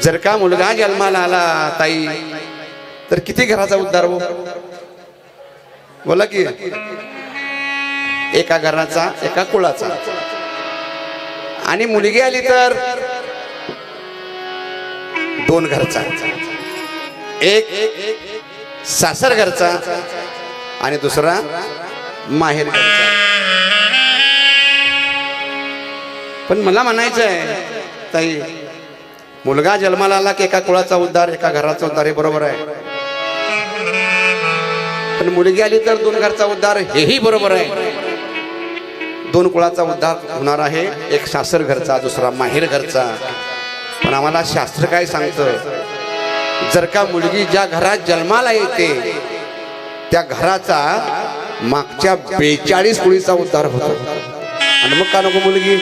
जर का मुलगा जन्माला आला ताई तर किती घराचा उद्धार हो? बोला की. एका घराचा एका कुळाचा. आणि मुलगी आली तर दोन घरचा. एक सासर घरचा आणि दुसरा माहेर घरचा. पण मला म्हणायचं आहे ताई मुलगा जन्माला आला की एका कुळाचा उद्धार एका घराचा उद्धार हे बरोबर आहे. पण मुलगी आली तर दोन घरचा उद्धार हेही बरोबर आहे. दोन कुळाचा उद्धार होणार आहे. एक सासर घरचा दुसरा माहेर घरचा. पण आम्हाला शास्त्र काय सांगतं? जर का मुलगी ज्या घरात जन्माला येते त्या घराचा मागच्या बेचाळीस कुळीचा उद्धार होतो. आणि मग का नको मुलगी?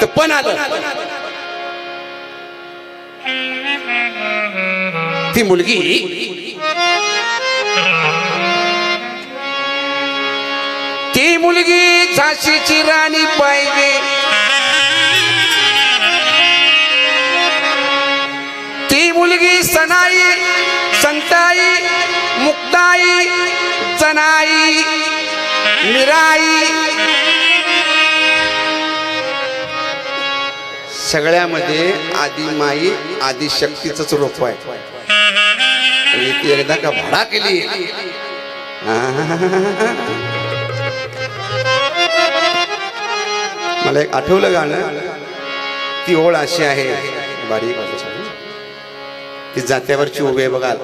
इथं पण आलं ती मुलगी ती मुलगी झाशीची राणी पाहिजे ती मुलगी सनाई संताई मुक्ताई चनाई मिराई सगळ्यामध्ये आदी माई आदी शक्तीच रूप आहे. आणि ती एकदा का भाडा केली. मला एक आठवलं गाणं. ती ओळ अशी आहे. बारीक. ती जात्यावरची उभे बघा.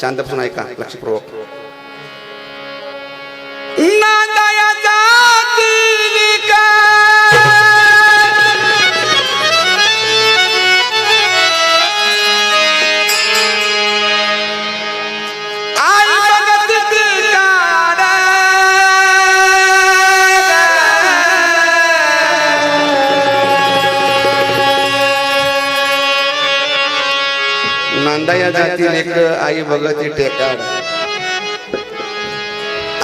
शांतपासून ऐका लक्षपूर्वक. नांदाया जातील एक आई भगती टेकाड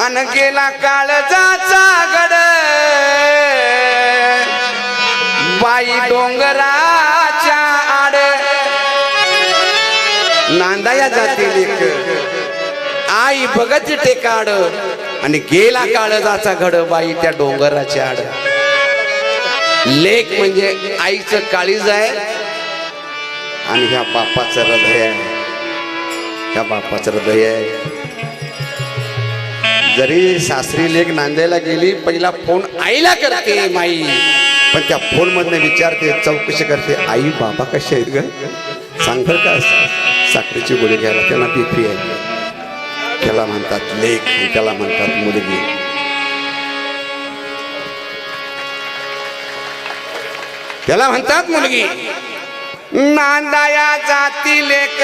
अन गेला काळजाचा गड. बाई डोंगराच्या आड. नांदाया जातील एक. आई भगती टेकाड आणि गेला काळजाचा घड बाई त्या डोंगराच्या आड. लेख म्हणजे आईचं काळीज आहे. आणि ह्या बापाचं हृदय आहे. ह्या बापाचं हृदय आहे जरी सासरी लेख नांदायला गेली पहिला फोन आईला करते माई. पण त्या फोन मधनं विचारते चौकशी करते आई बाबा कसे आहेत ग? सांगल का साखरेची गोळी घ्यायला त्यांना बीपी आहे. त्याला म्हणतात लेख त्याला म्हणतात मुलगी. त्याला म्हणतात मुलगी. नांदाया जाती लेक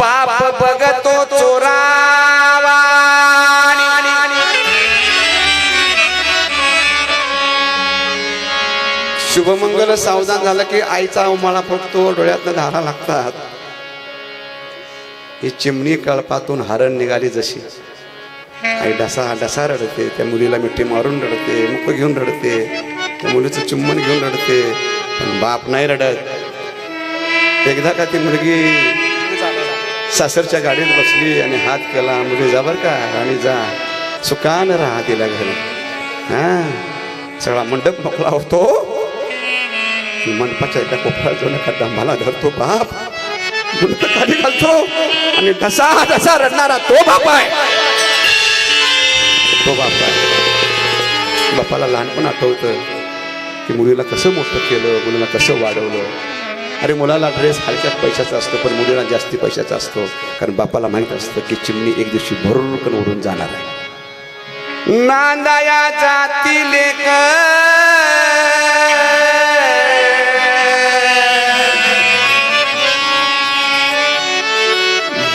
बाप बघतो चोरावा. शुभमंगल सावधान झालं की आईचा उमाळा फुटतो डोळ्यातनं धारा लागतात. ही चिमणी कळपातून हरण निघाली जशी. आई डसा डसा रडते त्या मुलीला मिठी मारून रडते मुख घेऊन रडते त्या मुलीचं चुंबन घेऊन रडते पण बाप नाही रडत. एकदा का ती मुलगी सासरच्या गाडीत बसली आणि हात केला मुली जा बर का आणि जा. सुकान राहा तिला घरी. हा? सगळा मंडप मोकळा होतो. मंडपाच्या एका कोपऱ्यात जाऊन एका डंबाला धरतो बाप. मुलं खाली घालतो आणि ढसा ढसा रडणारा तो बाप आहे. तो बाप बापाला लहानपण आठवतं की मुलीला कसं मोठं केलं मुलीला कसं वाढवलं. अरे मुलाला ड्रेस हलक्यात पैशाचा असतो पण मुलीला जास्ती पैशाचा असतो. कारण बापाला माहीत असतं की चिमणी एक दिवशी भरून उडून जाणार आहे. नांदाया जाती लेक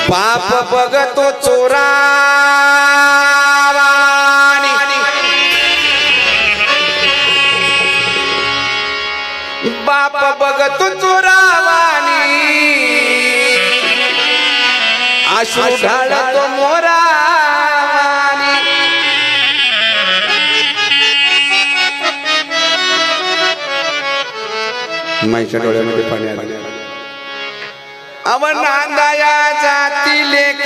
बाप बघतो चोरा. बाप बघतो चोरावानी अश्रू ढाळतो मोरा माईच्या डोळ्यामध्ये पाणी आले. अव नांदाया जाती लेक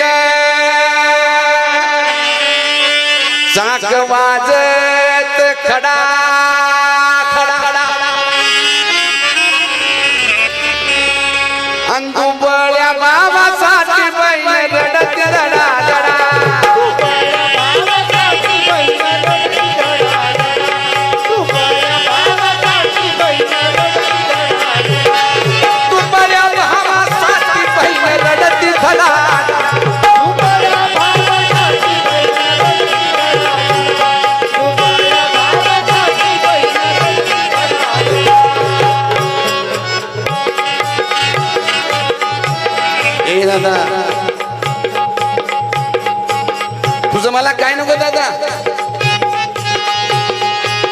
ए दादा. तुझं मला काय नको दादा?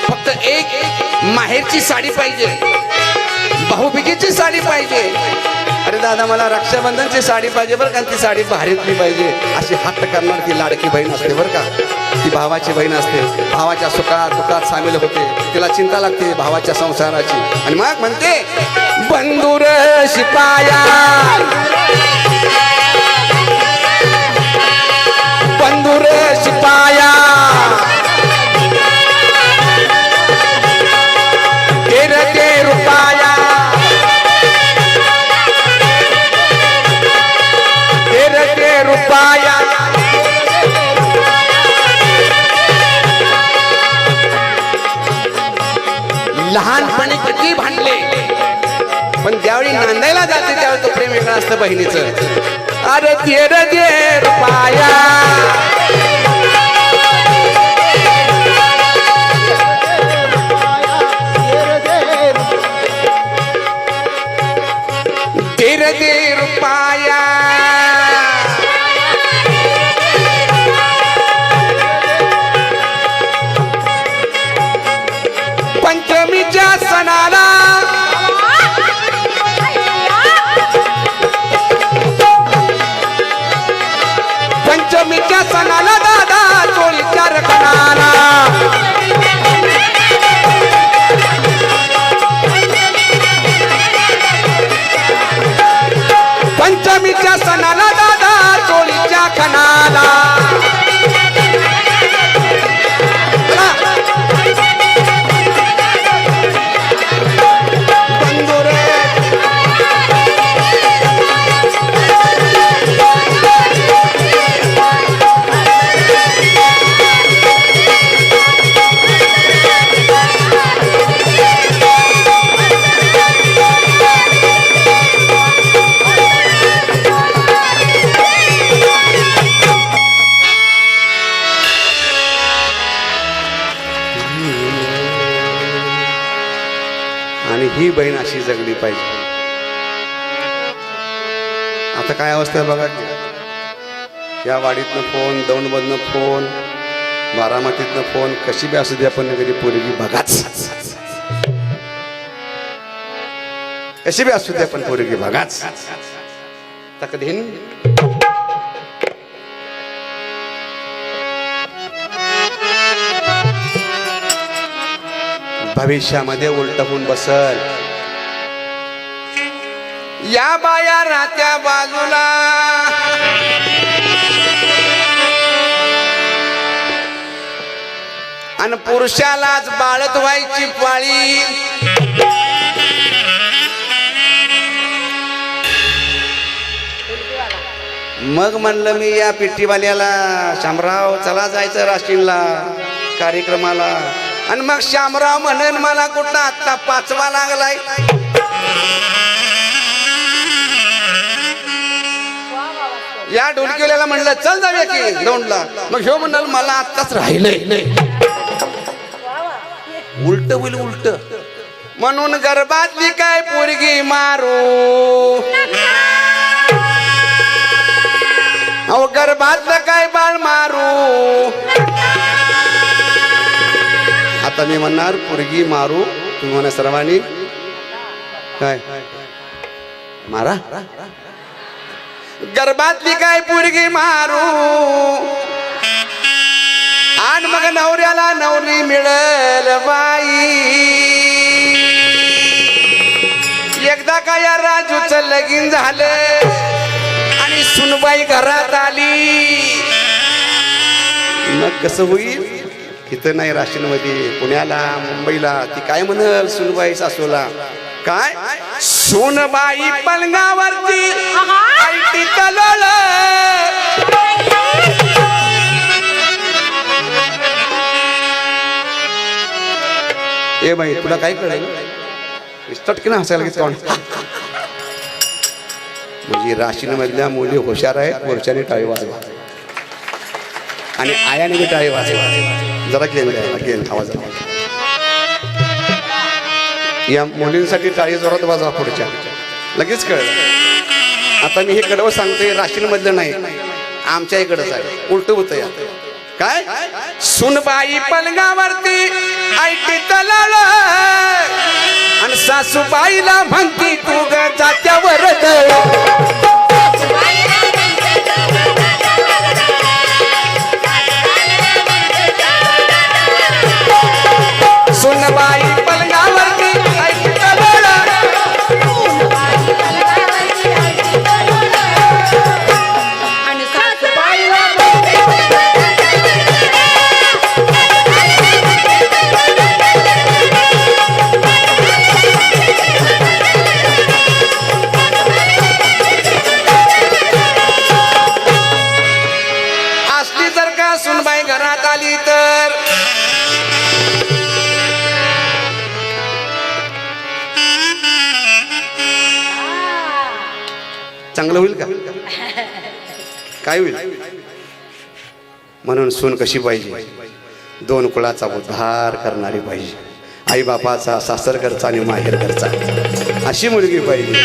फक्त एक माहेरची साडी पाहिजे. भाऊबिजेची साडी पाहिजे. अरे दादा मला रक्षाबंधनची साडी पाहिजे बरं का ती साडी भारीतली पाहिजे. अशी हट्ट करणार ती लाडकी बहीण असते बरं का. ती भावाची बहीण असते. भावाच्या सुखात दुखात सामील होते. तिला चिंता लागते भावाच्या संसाराची. आणि मग म्हणते बंधुर शिपाया. बंधुर शिपाया. असतं बहिणीचं. अरे तेर दे रुपाया तेर दे रुपाया आणि ही बहीण अशी जगली पाहिजे. आता काय अवस्था आहे बघा. की या वाडीतनं फोन दौंडमधनं फोन बारामतीतनं फोन कशी बी असू द्या पण कधी पोरगी बघाच. कशी बी असू द्या पण पोरगी बघाच. तकदीन भविष्यामध्ये उलट होऊन बसल. या बाया राहत्या बाजूला. आणि पुरुषालाच बाळत व्हायची पाळी. मग म्हणलं मी या पिट्टीवाल्याला शामराव चला जायचं राशीनला कार्यक्रमाला. आणि मग श्यामराव म्हणेन मला कुठं आत्ता पाचवा लागलाय? या ढोलकीवाल्याला म्हणलं चल जाऊया की दौंडला. मग ह्यो म्हणाल मला आत्ताच राहिलंय. उलट होईल उलट. म्हणून गर्भातली काय पोरगी मारू? अहो गर्भातलं काय बाळ मारू? आता मी म्हणणार पोरगी मारू तुम्ही म्हणा सर्वांनी काय? मारा. गर्भातली काय पोरगी मारू? आणि मग नवऱ्याला नवरी मिळल बाई. एकदा का या राजूच लगीन झालं आणि सुनबाई घरात आली. मग कसं होईल? इथं नाही राशीनमध्ये पुण्याला मुंबईला. ती काय म्हणल सुनबाई सासूला? काय? सोनबाई पलंगावरती ए बाई तुला काय कळलं? चटकीन हसायला घेत कोण म्हणजे राशीनमधल्या मुली हुशार आहेत वरच्याने टाळी वाजवा. आणि आयाने बी टाळी वाजवा. जरा गेम गेम आवाज या मुलींसाठी टाळी जोरात वाजवा पुढच्या. लगेच कळलं. आता मी हे कडवं सांगतोय राशींमधलं नाही. आमच्या इकडंच आहे. उलट होत या. काय? सुनबाई पलंगावरती ऐकते तलाळ. आणि सासूबाईला म्हणती तू ग जात्यावर चांगलं होईल का? काय होईल? म्हणून सून कशी पाहिजे? दोन कुळाचा उद्धार करणारी पाहिजे. आई बापाचा सासरकरचा आणि माहेर माहेरकरचा. अशी मुलगी पाहिजे.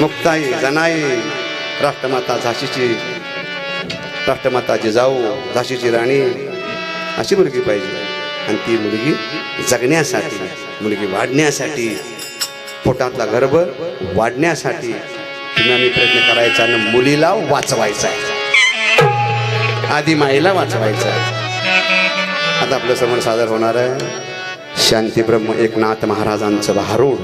मुक्ताई जनाई राष्ट्रमाता झाशीची राष्ट्रमाता जिजाऊ झाशीची राणी अशी मुलगी पाहिजे. आणि ती मुलगी जगण्यासाठी मुलगी वाढण्यासाठी पोटातला गर्भ वाढण्यासाठी तुम्ही प्रयत्न करायचा आणि मुलीला वाचवायचा आहे. आधी माईला वाचवायचं आहे. आता आपल्यासमोर सादर होणार आहे. शांती ब्रह्म एकनाथ महाराजांचं भारूड